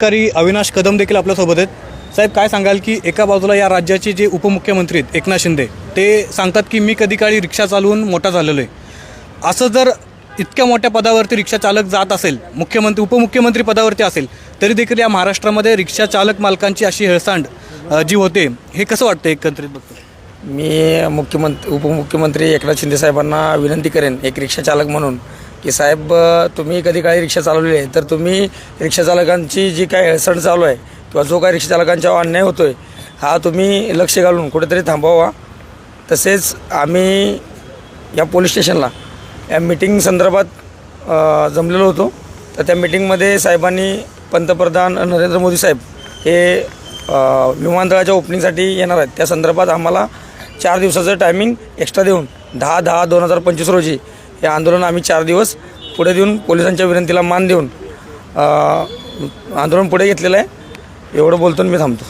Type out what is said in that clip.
अधिकारी अविनाश कदम देखील आपल्यासोबत आहेत. साहेब काय सांगाल की एका बाजूला या राज्याचे जे उपमुख्यमंत्री आहेत एकनाथ शिंदे ते सांगतात की मी कधी काळी रिक्षा चालवून मोठा झालेलो आहे. असं जर इतक्या मोठ्या पदावरती रिक्षा चालक जात असेल मुख्यमंत्री उपमुख्यमंत्री पदावरती असेल तरी देखील या महाराष्ट्रामध्ये रिक्षा चालक मालकांची अशी हेळसांड जी होते हे कसं वाटतं एकत्रित बघतो मी मुख्यमंत्री उपमुख्यमंत्री एकनाथ शिंदे साहेबांना विनंती करेन एक रिक्षा चालक म्हणून की साहेब तुम्ही कधी काळी रिक्षा चालवली आहे तर तुम्ही रिक्षा चालकांची जी काय हेळसण चालू आहे किंवा जो काय रिक्षाचालकांच्या अन्याय होतो आहे हा तुम्ही लक्ष घालून कुठेतरी थांबवा तसेच आम्ही या पोलीस स्टेशनला या मिटिंग संदर्भात जमलेलो होतो. तर त्या मिटिंगमध्ये साहेबांनी पंतप्रधान नरेंद्र मोदी साहेब हे विमानतळाच्या ओपनिंगसाठी येणार आहेत. त्या संदर्भात आम्हाला चार दिवसाचं टायमिंग एक्स्ट्रा देऊन दहा दहा दोन हजार पंचवीस रोजी हे आंदोलन आम्ही चार दिवस पुढे देऊन पोलिसांच्या विनंतीला मान देऊन आंदोलन पुढे घेतलेलं आहे. एवढं बोलतो आणि मी थांबतो.